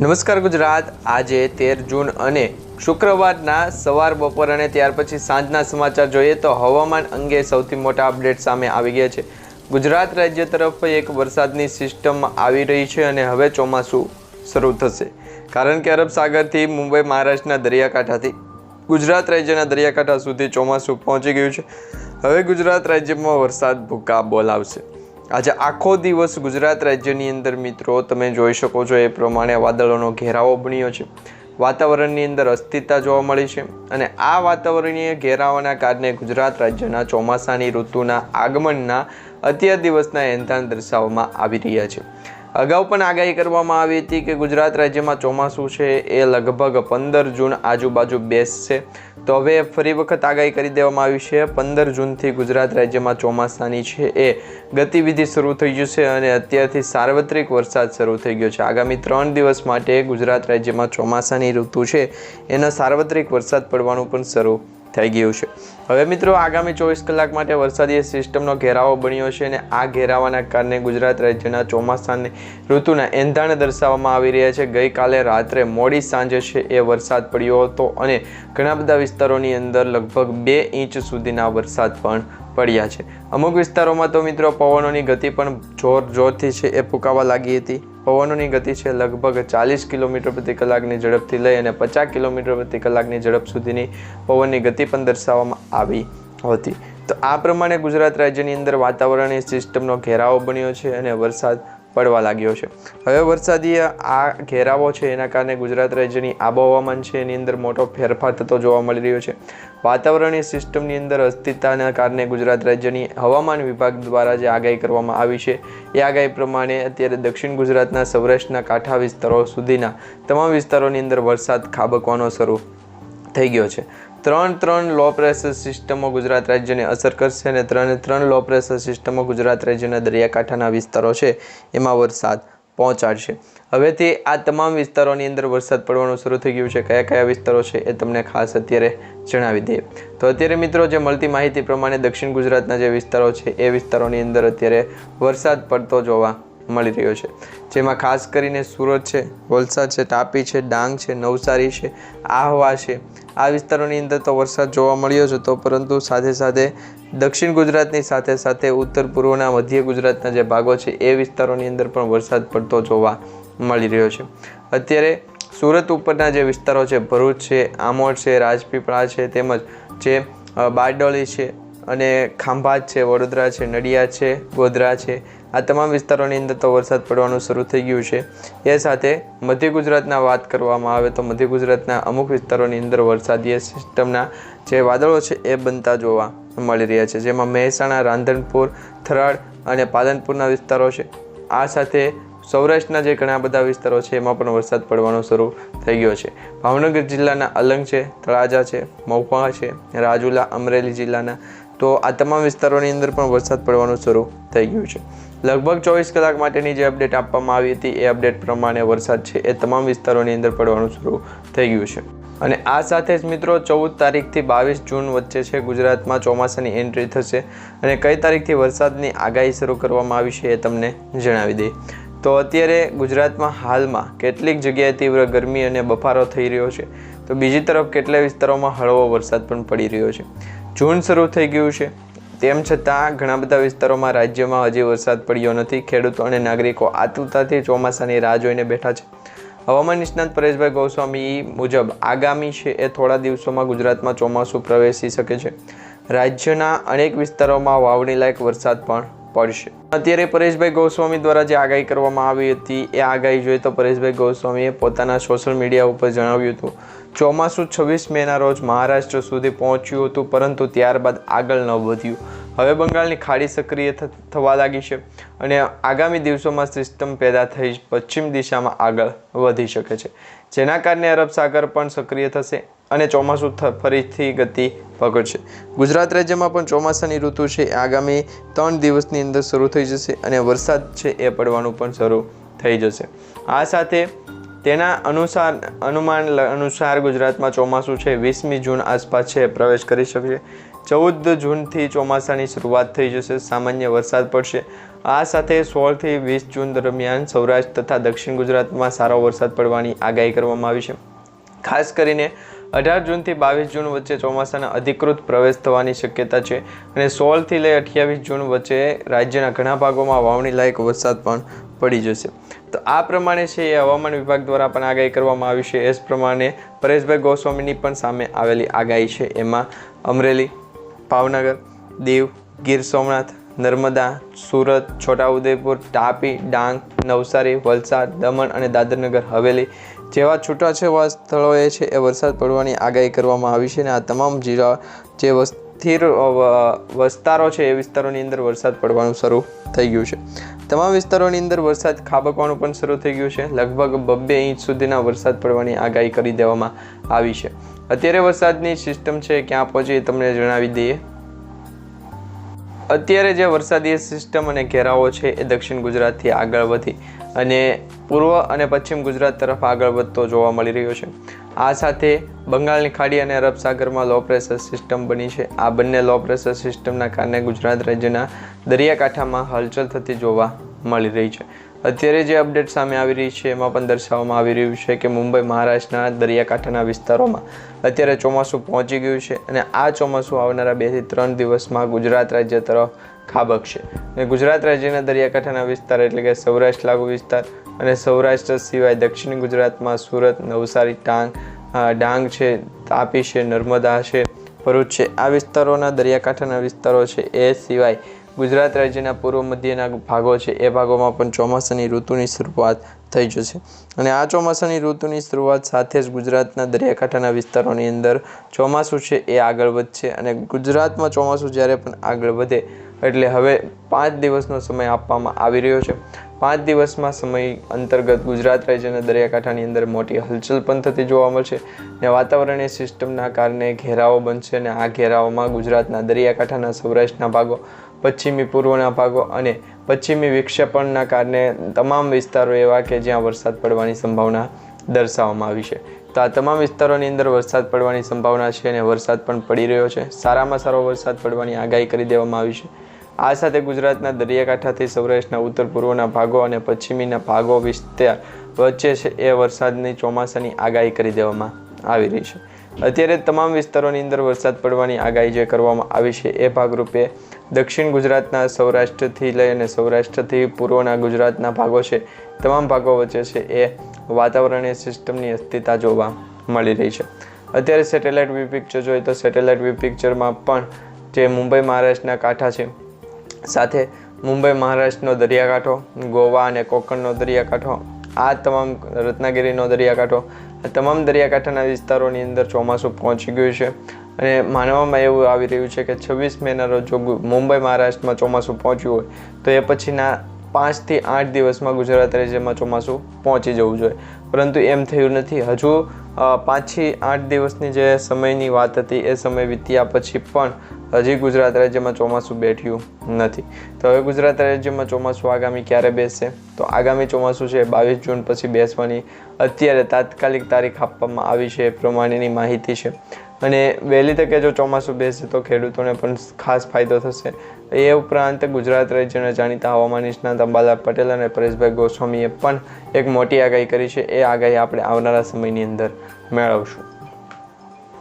નમસ્કાર ગુજરાત. આજે તેર જૂન અને શુક્રવારના સવાર બપોર અને ત્યાર પછી સાંજના સમાચાર જોઈએ તો હવામાન અંગે સૌથી મોટા અપડેટ સામે આવી ગયા છે. ગુજરાત રાજ્ય તરફ એક વરસાદની સિસ્ટમ આવી રહી છે અને હવે ચોમાસું શરૂ થશે. કારણ કે અરબ સાગરથી મુંબઈ, મહારાષ્ટ્રના દરિયાકાંઠાથી ગુજરાત રાજ્યના દરિયાકાંઠા સુધી ચોમાસું પહોંચી ગયું છે. હવે ગુજરાત રાજ્યમાં વરસાદ ભૂકા બોલાવશે. આજે આખો દિવસ ગુજરાત રાજ્યની અંદર મિત્રો તમે જોઈ શકો છો એ પ્રમાણે વાદળોનો ઘેરાવો બન્યો છે. વાતાવરણની અંદર અસ્થિરતા જોવા મળી છે અને આ વાતાવરણીય ઘેરાવાના કારણે ગુજરાત રાજ્યના ચોમાસાની ઋતુના આગમનના અત્યાર દિવસના એંધાણ દર્શાવવામાં આવી રહ્યા છે. અગાઉ પણ આગાહી કરવામાં આવી હતી કે ગુજરાત રાજ્યમાં ચોમાસું છે, એ લગભગ પંદર જૂન આજુબાજુ બેસશે. તો હવે ફરી વખત આગાહી કરી દેવામાં આવી છે, પંદર જૂનથી ગુજરાત રાજ્યમાં ચોમાસાની છે, એ ગતિવિધિ શરૂ થઈ જશે અને અત્યારથી સાર્વત્રિક વરસાદ શરૂ થઈ ગયો છે. આગામી ત્રણ દિવસ માટે ગુજરાત રાજ્યમાં ચોમાસાની ઋતુ છે, એનો સાર્વત્રિક વરસાદ પડવાનું પણ શરૂ થઈ ગયું છે. હવે મિત્રો, આગામી ચોવીસ કલાક માટે વરસાદી સિસ્ટમનો ઘેરાવો બન્યો છે અને આ ઘેરાવાના કારણે ગુજરાત રાજ્યના ચોમાસાની ઋતુના એંધાણ દર્શાવવામાં આવી રહ્યા છે. ગઈકાલે રાત્રે મોડી સાંજે છે એ વરસાદ પડ્યો હતો અને ઘણા બધા વિસ્તારોની અંદર લગભગ બે ઇંચ સુધીના વરસાદ પણ પડ્યા છે. અમુક વિસ્તારોમાં તો મિત્રો પવનોની ગતિ પણ જોર જોરથી છે એ ફૂંકાવા લાગી હતી. પવનોની ગતિ છે લગભગ ચાલીસ કિલોમીટર પ્રતિ કલાકની ઝડપથી લઈ અને પચાસ કિલોમીટર પ્રતિ કલાકની ઝડપ સુધીની પવનની ગતિ પણ દર્શાવવામાં આવી હતી. તો આ પ્રમાણે ગુજરાત રાજ્યની અંદર વાતાવરણીય સિસ્ટમનો ઘેરાવો બન્યો છે અને વરસાદ પડવા લાગ્યો છે. હવે વરસાદી આ ઘેરાવો છે, એના કારણે ગુજરાત રાજ્યની આબોહવામાન છે, એની અંદર મોટો ફેરફાર થતો જોવા મળી રહ્યો છે. વાતાવરણીય સિસ્ટમની અંદર અસ્થિરતાના કારણે ગુજરાત રાજ્યની હવામાન વિભાગ દ્વારા જે આગાહી કરવામાં આવી છે, એ આગાહી પ્રમાણે અત્યારે દક્ષિણ ગુજરાતના સૌરાષ્ટ્રના કાંઠા વિસ્તારો સુધીના તમામ વિસ્તારોની અંદર વરસાદ ખાબકવાનો શરૂ થઈ ગયો છે. ત્રણ ત્રણ લો પ્રેશર સિસ્ટમો ગુજરાત રાજ્યને અસર કરશે અને ત્રણે ત્રણ લો પ્રેશર સિસ્ટમો ગુજરાત રાજ્યના દરિયાકાંઠાના વિસ્તારો છે. એમાં વરસાદ પહોંચાડશે. હવેથી આ તમામ વિસ્તારોની અંદર વરસાદ પડવાનું શરૂ થઈ ગયું છે. કયા કયા વિસ્તારો છે એ તમને ખાસ અત્યારે જણાવી દઈએ. તો અત્યારે મિત્રો જે મળતી માહિતી પ્રમાણે દક્ષિણ ગુજરાતના જે વિસ્તારો છે એ વિસ્તારોની અંદર અત્યારે વરસાદ પડતો જોવા મળી રહ્યો છે. જેમાં ખાસ કરીને સુરત છે, વલસાડ છે, તાપી છે, ડાંગ છે, નવસારી છે, આહવા છે. આ વિસ્તારોની અંદર તો વરસાદ જોવા મળ્યો જ હતો, પરંતુ સાથે સાથે દક્ષિણ ગુજરાતની સાથે સાથે ઉત્તર પૂર્વના મધ્ય ગુજરાતના જે ભાગો છે, એ વિસ્તારોની અંદર પણ વરસાદ પડતો જોવા મળી રહ્યો છે. અત્યારે સુરત ઉપરના જે વિસ્તારો છે, ભરૂચ છે, આમોદ છે, રાજપીપળા છે, તેમજ જે બારડોલી છે અને ખાંભાત છે, વડોદરા છે, નડિયાદ છે, ગોધરા છે. આ તમામ વિસ્તારોની અંદર તો વરસાદ પડવાનું શરૂ થઈ ગયું છે. એ સાથે મધ્ય ગુજરાતના વાત કરવામાં આવે તો મધ્ય ગુજરાતના અમુક વિસ્તારોની અંદર વરસાદીય સિસ્ટમના જે વાદળો છે એ બનતા જોવા મળી રહ્યા છે. જેમાં મહેસાણા રાંધણપુર થરાદ અને પાલનપુરના વિસ્તારો છે. આ સાથે સૌરાષ્ટ્રના જે ઘણા બધા વિસ્તારો છે, એમાં પણ વરસાદ પડવાનો શરૂ થઈ ગયો છે. ભાવનગર જિલ્લાના અલંગ છે, તળાજા છે, મહુવા છે, રાજુલા, અમરેલી જિલ્લાના તો આ તમામ વિસ્તારોની અંદર પણ વરસાદ પડવાનું શરૂ થઈ ગયું છે. લગભગ ચોવીસ કલાક માટેની જે અપડેટ આપવામાં આવી હતી, એ અપડેટ પ્રમાણે વરસાદ છે એ તમામ વિસ્તારોની અંદર પડવાનું શરૂ થઈ ગયું છે. અને આ સાથે જ મિત્રો, ચૌદ તારીખથી બાવીસ જૂન વચ્ચે છે ગુજરાતમાં ચોમાસાની એન્ટ્રી થશે અને કઈ તારીખથી વરસાદની આગાહી શરૂ કરવામાં આવી છે એ તમને જણાવી દઈએ. તો અત્યારે ગુજરાતમાં હાલમાં કેટલીક જગ્યાએ તીવ્ર ગરમી અને બફારો થઈ રહ્યો છે. તો બીજી તરફ કેટલાય વિસ્તારોમાં હળવો વરસાદ પણ પડી રહ્યો છે. જૂન શરૂ થઈ ગયું છે. તેમ છતાં, ઘણા બધા વિસ્તારોમાં રાજ્યમાં હજી વરસાદ પડ્યો નથી. ખેડૂતો અને નાગરિકો આતુરતાથી ચોમાસાની રાહ જોઈને બેઠા છે. હવામાન નિષ્ણાત પરેશભાઈ ગોસ્વામી મુજબ, આગામી છે એ થોડા દિવસોમાં ગુજરાતમાં ચોમાસું પ્રવેશી શકે છે. રાજ્યના અનેક વિસ્તારોમાં વાવણી લાયક વરસાદ પણ પડશે. અત્યારે પરેશભાઈ ગોસ્વામી દ્વારા જે આગાહી કરવામાં આવી હતી, એ આગાહી જોઈએ તો પરેશભાઈ ગોસ્વામીએ પોતાના સોશિયલ મીડિયા ઉપર જણાવ્યું હતું ચોમાસું છવ્વીસ મેના રોજ મહારાષ્ટ્ર સુધી પહોંચ્યું હતું, પરંતુ ત્યારબાદ આગળ ન વધ્યું. હવે બંગાળની ખાડી સક્રિય થવા લાગી છે અને આગામી દિવસોમાં સિસ્ટમ પેદા થઈ પશ્ચિમ દિશામાં આગળ વધી શકે છે. જેના કારણે અરબ સાગર પણ સક્રિય થશે અને ચોમાસું ફરીથી ગતિ પકડશે ગુજરાત રાજ્યમાં પણ ચોમાસાની ઋતુ છે. આગામી ત્રણ દિવસની અંદર શરૂ થઈ જશે અને વરસાદ છે એ પડવાનું પણ શરૂ થઈ જશે. આ સાથે તેના અનુસાર અનુમાન અનુસાર ગુજરાતમાં ચોમાસું છે. વીસમી જૂન આસપાસ છે. પ્રવેશ કરી શકશે. ચૌદ જૂનથી ચોમાસાની શરૂઆત થઈ જશે. સામાન્ય વરસાદ પડશે. આ સાથે સોળથી વીસ જૂન દરમિયાન સૌરાષ્ટ્ર તથા દક્ષિણ ગુજરાતમાં સારો વરસાદ પડવાની આગાહી કરવામાં આવી છે. ખાસ કરીને અઢાર જૂનથી બાવીસ જૂન વચ્ચે ચોમાસાના અધિકૃત પ્રવેશ થવાની શક્યતા છે અને સોળથી લઈ અઠ્યાવીસ જૂન વચ્ચે રાજ્યના ઘણા ભાગોમાં વાવણી લાયક વરસાદ પણ પડી જશે. તો આ પ્રમાણે છે એ હવામાન વિભાગ દ્વારા પણ આગાહી કરવામાં આવી છે. એ જ પ્રમાણે પરેશભાઈ ગોસ્વામીની પણ સામે આવેલી આગાહી છે. એમાં અમરેલી, ભાવનગર, દીવ, ગીર સોમનાથ, નર્મદા, સુરત, છોટાઉદેપુર, તાપી, ડાંગ, નવસારી, વલસાડ, દમણ અને દાદરનગર હવેલી જેવા છૂટાછેવા સ્થળોએ છે એ વરસાદ પડવાની આગાહી કરવામાં આવી છે અને આ તમામ જિલ્લા જે સ્થિર વિસ્તારો છે એ વિસ્તારોની અંદર વરસાદ પડવાનું શરૂ થઈ ગયું છે. તમામ વિસ્તારોની અંદર વરસાદ ખાબકવાનું પણ શરૂ થઈ ગયું છે. લગભગ બબ્બે ઇંચ સુધીના વરસાદ પડવાની આગાહી કરી દેવામાં આવી છે. અત્યારે વરસાદની સિસ્ટમ છે, ક્યાં પહોંચી તમને જણાવી દઈએ. અત્યારે જે વરસાદીય સિસ્ટમ અને ઘેરાવો છે, એ દક્ષિણ ગુજરાતથી આગળ વધી અને પૂર્વ અને પશ્ચિમ ગુજરાત તરફ આગળ વધતો જોવા મળી રહ્યો છે. આ સાથે બંગાળની ખાડી અને અરબ સાગરમાં લો પ્રેશર સિસ્ટમ બની છે. આ બંને લો પ્રેશર સિસ્ટમના કારણે ગુજરાત રાજ્યના દરિયાકાંઠામાં હલચલ થતી જોવા મળી રહી છે. અત્યારે જે અપડેટ સામે આવી રહી છે એમાં પણ દર્શાવવામાં આવી રહ્યું છે કે મુંબઈ મહારાષ્ટ્રના દરિયાકાંઠાના વિસ્તારોમાં અત્યારે ચોમાસું પહોંચી ગયું છે અને આ ચોમાસું આવનારા બેથી ત્રણ દિવસમાં ગુજરાત રાજ્ય તરફ ખાબકશે અને ગુજરાત રાજ્યના દરિયાકાંઠાના વિસ્તાર એટલે કે સૌરાષ્ટ્ર લાગુ વિસ્તાર અને સૌરાષ્ટ્ર સિવાય દક્ષિણ ગુજરાતમાં સુરત, નવસારી ટાંગ ડાંગ છે, તાપી છે, નર્મદા છે, ભરૂચ છે. આ વિસ્તારોના દરિયાકાંઠાના વિસ્તારો છે. એ સિવાય ગુજરાત રાજ્યના પૂર્વ મધ્યના ભાગો છે. એ ભાગોમાં પણ ચોમાસાની ઋતુની શરૂઆત થઈ જશે. અને આ ચોમાસાની ઋતુની શરૂઆત સાથે જ ગુજરાતના દરિયાકાંઠાના વિસ્તારોની અંદર ચોમાસું છે એ આગળ વધશે. અને ગુજરાતમાં ચોમાસું જ્યારે પણ આગળ વધે એટલે હવે પાંચ દિવસનો સમય આપવામાં આવી રહ્યો છે. પાંચ દિવસમાં સમય અંતર્ગત ગુજરાત રાજ્યના દરિયાકાંઠાની અંદર મોટી હલચલ પણ થતી જોવા મળશે ને વાતાવરણીય સિસ્ટમના કારણે ઘેરાવો બનશે અને આ ઘેરાઓમાં ગુજરાતના દરિયાકાંઠાના સૌરાષ્ટ્રના ભાગો, પશ્ચિમી પૂર્વના ભાગો અને પશ્ચિમી વિક્ષેપણના કારણે તમામ વિસ્તારો એવા કે જ્યાં વરસાદ પડવાની સંભાવના દર્શાવવામાં આવી છે. તો આ તમામ વિસ્તારોની અંદર વરસાદ પડવાની સંભાવના છે અને વરસાદ પણ પડી રહ્યો છે. સારામાં સારો વરસાદ પડવાની આગાહી કરી દેવામાં આવી છે. આ સાથે ગુજરાતના દરિયાકાંઠાથી સૌરાષ્ટ્રના ઉત્તર પૂર્વના ભાગો અને પશ્ચિમીના ભાગો વિસ્તાર વચ્ચે છે એ વરસાદની ચોમાસાની આગાહી કરી દેવામાં આવી રહી છે. અત્યારે તમામ વિસ્તારોની અંદર વરસાદ પડવાની આગાહી જે કરવામાં આવી છે એ ભાગરૂપે દક્ષિણ ગુજરાતના સૌરાષ્ટ્રથી લઈ અને સૌરાષ્ટ્રથી પૂર્વના ગુજરાતના ભાગો છે, તમામ ભાગો વચ્ચે છે એ વાતાવરણીય સિસ્ટમની અસ્થિરતા જોવા મળી રહી છે. અત્યારે સેટેલાઇટ વ્યૂ પિક્ચર જોઈએ તો સેટેલાઇટ વ્યૂ પિક્ચરમાં પણ જે મુંબઈ મહારાષ્ટ્રના કાંઠા છે સાથે મુંબઈ મહારાષ્ટ્રનો દરિયાકાંઠો, ગોવા અને કોકણનો દરિયાકાંઠો, આ તમામ રત્નાગીરીનો દરિયાકાંઠો, આ તમામ દરિયાકાંઠાના વિસ્તારોની અંદર ચોમાસું પહોંચી ગયું છે. અને માનવામાં એવું આવી રહ્યું છે કે છવ્વીસ મેના રોજ જો મુંબઈ મહારાષ્ટ્રમાં ચોમાસું પહોંચ્યું હોય, તો એ પછીના પાંચથી આઠ દિવસમાં ગુજરાત રાજ્યમાં ચોમાસું પહોંચી જવું જોઈએ. પરંતુ એમ થયું નથી. હજુ પાંચથી આઠ દિવસની જે સમયની વાત હતી, એ સમય વીત્યા પછી પણ હજી ગુજરાત રાજ્યમાં ચોમાસું બેઠ્યું નથી. તો હવે ગુજરાત રાજ્યમાં ચોમાસું આગામી ક્યારે બેસશે? તો આગામી ચોમાસું છે બાવીસ જૂન પછી બેસવાની અત્યારે તાત્કાલિક તારીખ આપવામાં આવી છે એ પ્રમાણેની માહિતી છે. અને વહેલી તકે જો ચોમાસું બેસે તો ખેડૂતોને પણ ખાસ ફાયદો થશે. એ ઉપરાંત ગુજરાત રાજ્યના જાણીતા હવામાન નિષ્ણાત અંબાલાલ પટેલ અને પરેશભાઈ ગોસ્વામીએ પણ એક મોટી આગાહી કરી છે. એ આગાહી આપણે આવનારા સમયની અંદર મેળવશું.